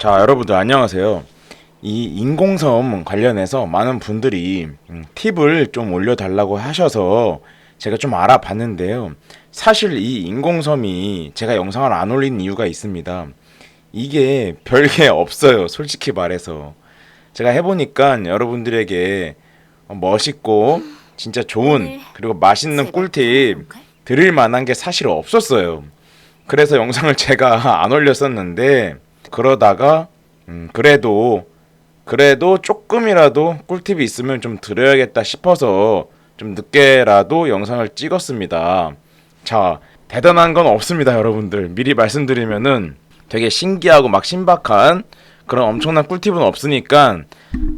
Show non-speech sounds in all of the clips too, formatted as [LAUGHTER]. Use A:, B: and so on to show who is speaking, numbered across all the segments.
A: 자, 여러분들 안녕하세요. 이 인공섬 관련해서 많은 분들이 음, 팁을 좀 올려달라고 하셔서 제가 좀 알아봤는데요. 사실 이 인공섬이 제가 영상을 안 올린 이유가 있습니다. 이게 별게 [LAUGHS] 없어요. 솔직히 말해서. 제가 해보니까 여러분들에게 멋있고 진짜 좋은 그리고 맛있는 꿀팁 드릴 만한 게 사실 없었어요. 그래서 영상을 제가 [LAUGHS] 안 올렸었는데 그러다가 음, 그래도 그래도 조금이라도 꿀팁이 있으면 좀 드려야겠다 싶어서 좀 늦게라도 영상을 찍었습니다. 자, 대단한 건 없습니다, 여러분들. 미리 말씀드리면은 되게 신기하고 막 신박한 그런 엄청난 꿀팁은 없으니까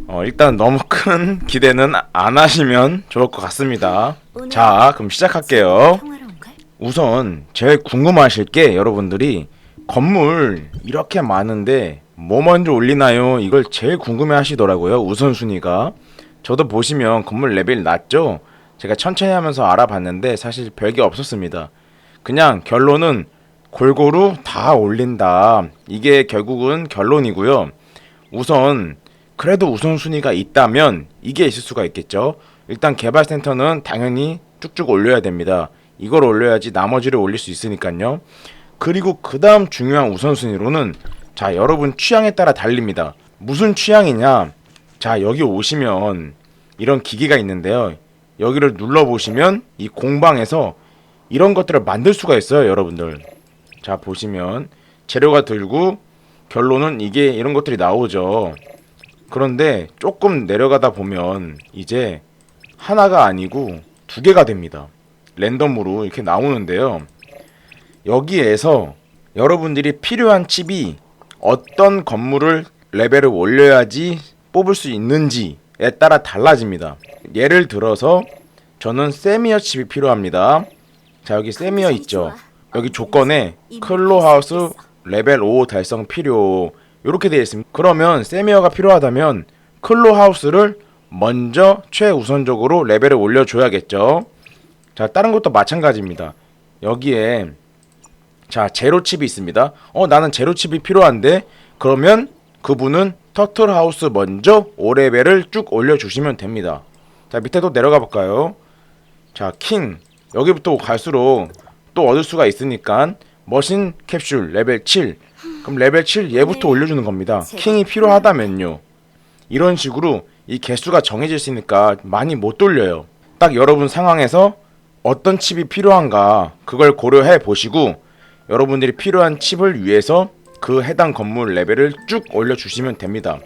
A: 어, 일단 너무 [LAUGHS] 큰 기대는 안 하시면 좋을 것 같습니다. 자, 그럼 시작할게요. 우선 제일 궁금하실 게 여러분들이 건물 이렇게 많은데 뭐 먼저 올리나요? 이걸 제일 궁금해 하시더라고요. 우선순위가. 저도 보시면 건물 레벨 낮죠? 제가 천천히 하면서 알아봤는데 사실 별게 없었습니다. 그냥 결론은 골고루 다 올린다. 이게 결국은 결론이고요. 우선 그래도 우선순위가 있다면 이게 있을 수가 있겠죠. 일단 개발센터는 당연히 쭉쭉 올려야 됩니다. 이걸 올려야지 나머지를 올릴 수 있으니까요. 그리고 그 다음 중요한 우선순위로는 자 여러분 취향에 따라 달립니다. 무슨 취향이냐? 자 여기 오시면 이런 기기가 있는데요. 여기를 눌러 보시면 이 공방에서 이런 것들을 만들 수가 있어요, 여러분들. 자 보시면 재료가 들고 결론은 이게 이런 것들이 나오죠. 그런데 조금 내려가다 보면 이제 하나가 아니고 두 개가 됩니다. 랜덤으로 이렇게 나오는데요. 여기에서 여러분들이 필요한 칩이 어떤 건물을 레벨을 올려야지 뽑을 수 있는지에 따라 달라집니다. 예를 들어서 저는 세미어 칩이 필요합니다. 자 여기 세미어 있죠. 여기 조건에 클로하우스 레벨 5 달성 필요 이렇게 되어 있습니다. 그러면 세미어가 필요하다면 클로하우스를 먼저 최우선적으로 레벨을 올려줘야겠죠. 자 다른 것도 마찬가지입니다. 여기에 자 제로 칩이 있습니다. 어 나는 제로 칩이 필요한데 그러면 그분은 터틀 하우스 먼저 5레벨을 쭉 올려주시면 됩니다. 자 밑에도 내려가 볼까요? 자 킹 여기부터 갈수록 또 얻을 수가 있으니까 머신 캡슐 레벨 7 그럼 레벨 7 얘부터 올려주는 겁니다. 킹이 필요하다면요. 이런 식으로 이 개수가 정해질 수 있으니까 많이 못 돌려요. 딱 여러분 상황에서 어떤 칩이 필요한가 그걸 고려해 보시고 여러분들이 필요한 칩을 위해서 그 해당 건물 레벨을 쭉 올려주시면 됩니다.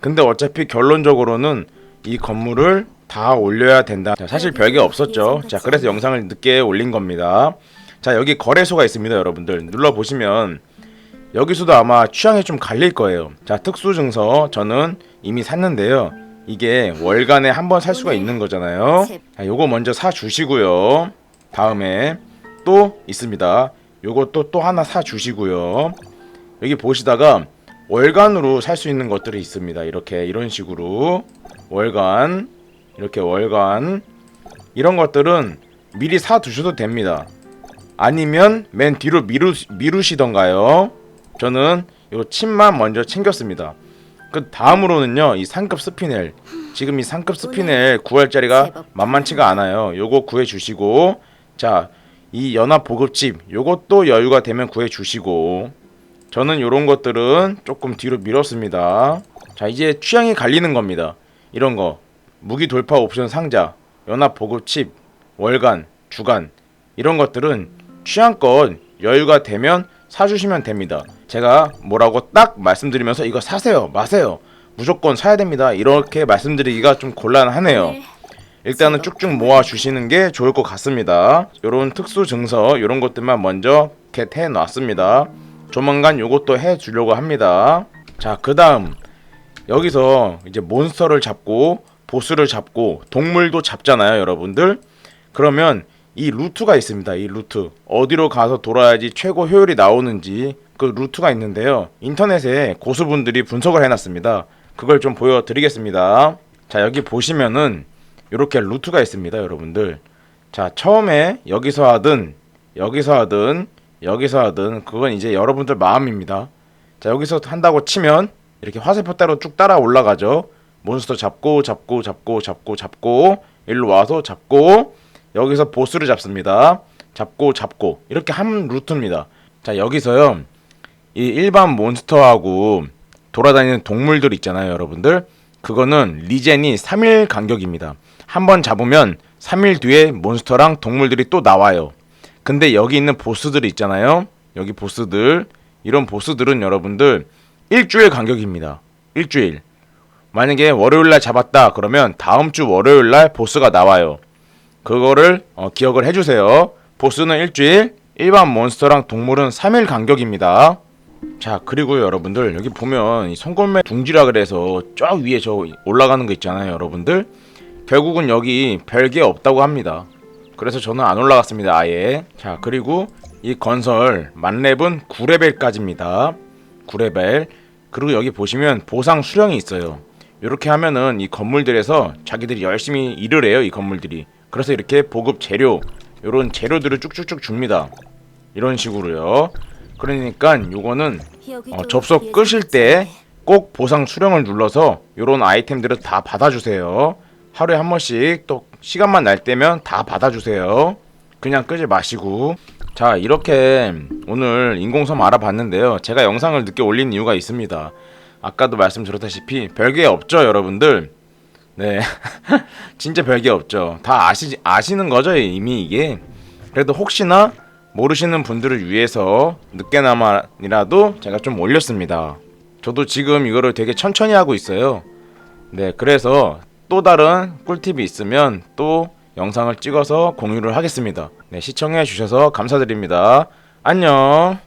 A: 근데 어차피 결론적으로는 이 건물을 다 올려야 된다. 자, 사실 별게 없었죠. 자, 그래서 영상을 늦게 올린 겁니다. 자, 여기 거래소가 있습니다, 여러분들. 눌러 보시면 여기서도 아마 취향이 좀 갈릴 거예요. 자, 특수 증서 저는 이미 샀는데요. 이게 월간에 한 번 살 수가 있는 거잖아요. 자, 요거 먼저 사 주시고요. 다음에 또 있습니다. 요것도 또 하나 사 주시고요. 여기 보시다가 월간으로 살 수 있는 것들이 있습니다. 이렇게 이런 식으로 월간 이렇게 월간 이런 것들은 미리 사 두셔도 됩니다. 아니면 맨 뒤로 미루 미루시던가요. 저는 요 칩만 먼저 챙겼습니다. 그 다음으로는요 이 상급 스피넬 지금 이 상급 스피넬 구할 자리가 만만치가 않아요. 요거 구해 주시고 자 이 연합 보급칩 요것도 여유가 되면 구해 주시고 저는 요런 것들은 조금 뒤로 밀었습니다. 자 이제 취향이 갈리는 겁니다. 이런 거 무기 돌파 옵션 상자 연합 보급칩 월간 주간 이런 것들은 취향껏 여유가 되면 사주시면 됩니다. 제가 뭐라고 딱 말씀드리면서 이거 사세요, 마세요, 무조건 사야 됩니다. 이렇게 말씀드리기가 좀 곤란하네요. 일단은 쭉쭉 모아 주시는 게 좋을 것 같습니다. 요런 특수 증서 요런 것들만 먼저 이렇게 해 놨습니다. 조만간 요것도 해 주려고 합니다. 자, 그다음 여기서 이제 몬스터를 잡고 보스를 잡고 동물도 잡잖아요, 여러분들. 그러면 이 루트가 있습니다. 이 루트. 어디로 가서 돌아야지 최고 효율이 나오는지 그 루트가 있는데요. 인터넷에 고수분들이 분석을 해놨습니다. 그걸 좀 보여드리겠습니다. 자, 여기 보시면은 이렇게 루트가 있습니다, 여러분들. 자, 처음에 여기서 하든 여기서 하든 여기서 하든 그건 이제 여러분들 마음입니다. 자 여기서 한다고 치면 이렇게 화살표 따로 쭉 따라 올라가죠. 몬스터 잡고 잡고 잡고 잡고 잡고 일로 와서 잡고 여기서 보스를 잡습니다. 잡고 잡고 이렇게 한 루트입니다. 자 여기서요 이 일반 몬스터하고 돌아다니는 동물들 있잖아요, 여러분들. 그거는 리젠이 3일 간격입니다. 한번 잡으면 3일 뒤에 몬스터랑 동물들이 또 나와요. 근데 여기 있는 보스들 있잖아요. 여기 보스들 이런 보스들은 여러분들 일주일 간격입니다. 일주일. 만약에 월요일 날 잡았다 그러면 다음 주 월요일 날 보스가 나와요. 그거를 어, 기억을 해주세요. 보스는 일주일, 일반 몬스터랑 동물은 3일 간격입니다. 자 그리고 여러분들 여기 보면 이 송골매 둥지라 그래서 쫙 위에 저 올라가는 거 있잖아요 여러분들. 결국은 여기 별게 없다고 합니다. 그래서 저는 안 올라갔습니다 아예. 자 그리고 이 건설 만렙은 9레벨까지입니다. 9레벨. 그리고 여기 보시면 보상 수령이 있어요. 이렇게 하면은 이 건물들에서 자기들이 열심히 일을 해요 이 건물들이. 그래서 이렇게 보급 재료 이런 재료들을 쭉쭉쭉 줍니다. 이런 식으로요 그러니까 요거는 어, 접속 끄실 때 꼭 보상 수령을 눌러서 요런 아이템들을 다 받아주세요. 하루에 한 번씩 또 시간만 날 때면 다 받아주세요. 그냥 끄지 마시고. 자, 이렇게 오늘 인공섬 알아봤는데요. 제가 영상을 늦게 올린 이유가 있습니다. 아까도 말씀드렸다시피 별게 없죠, 여러분들. 네. [LAUGHS] 진짜 별게 없죠. 다 아시, 아시는 거죠, 이미 이게. 그래도 혹시나 모르시는 분들을 위해서 늦게나마라도 제가 좀 올렸습니다. 저도 지금 이거를 되게 천천히 하고 있어요. 네, 그래서 또 다른 꿀팁이 있으면 또 영상을 찍어서 공유를 하겠습니다. 네, 시청해 주셔서 감사드립니다. 안녕.